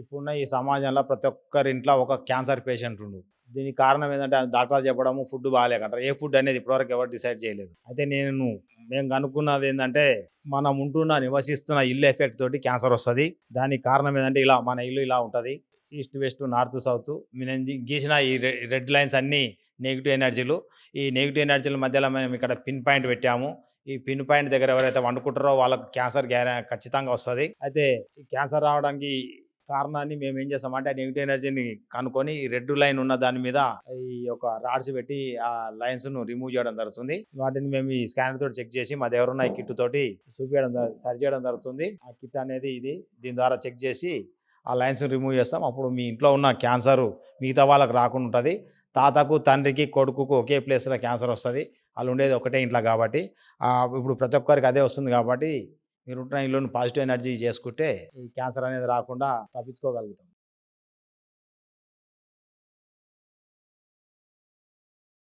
ఇప్పుడున్న ఈ సమాజంలో ప్రతి ఒక్కరి ఇంట్లో ఒక క్యాన్సర్ పేషెంట్ ఉండు. దీనికి కారణం ఏంటంటే డాక్టర్ చెప్పడము ఫుడ్ బాగాలేకంటారు ఏ ఫుడ్ అనేది ఇప్పటివరకు ఎవరు డిసైడ్ చేయలేదు. అయితే నేను మేము కనుక్కున్నది ఏంటంటే మనం ఉంటున్న నివసిస్తున్న ఇల్లు ఎఫెక్ట్ తోటి క్యాన్సర్ వస్తుంది. దానికి కారణం ఏంటంటే ఇలా మన ఇల్లు ఇలా ఉంటుంది. ఈస్ట్ వెస్ట్ నార్త్ సౌత్ నేను గీసిన ఈ రెడ్ లైన్స్ అన్నీ నెగిటివ్ ఎనర్జీలు ఈ నెగిటివ్ ఎనర్జీల మధ్యలో మేము ఇక్కడ పిన్ పాయింట్ పెట్టాము. ఈ పిన్ పాయింట్ దగ్గర ఎవరైతే వండుకుంటారో వాళ్ళకి క్యాన్సర్ గ్యార ఖచ్చితంగా వస్తుంది. అయితే ఈ క్యాన్సర్ రావడానికి కారణాన్ని మేము ఏం చేస్తామంటే ఆ నెగిటివ్ ఎనర్జీని కనుక్కొని రెడ్ లైన్ ఉన్న దాని మీద ఈ యొక్క రాడ్స్ పెట్టి ఆ లైన్స్ను రిమూవ్ చేయడం జరుగుతుంది. వాటిని మేము ఈ స్కానర్ తోటి చెక్ చేసి మా దగ్గర ఉన్న ఈ కిట్ తోటి చూపించడం సరి చేయడం జరుగుతుంది. ఆ కిట్ అనేది ఇది దీని ద్వారా చెక్ చేసి ఆ లైన్స్ రిమూవ్ చేస్తాం. అప్పుడు మీ ఇంట్లో ఉన్న క్యాన్సర్ మిగతా వాళ్ళకి రాకుండా ఉంటుంది. తాతకు తండ్రికి కొడుకుకు ఒకే ప్లేస్లో క్యాన్సర్ వస్తుంది. వాళ్ళు ఉండేది ఒకటే ఇంట్లో కాబట్టి. ఇప్పుడు ప్రతి ఒక్కరికి అదే వస్తుంది కాబట్టి మీరు ఉంటున్న ఇంట్లో పాజిటివ్ ఎనర్జీ చేసుకుంటే ఈ క్యాన్సర్ అనేది రాకుండా తప్పించుకోగలుగుతాం.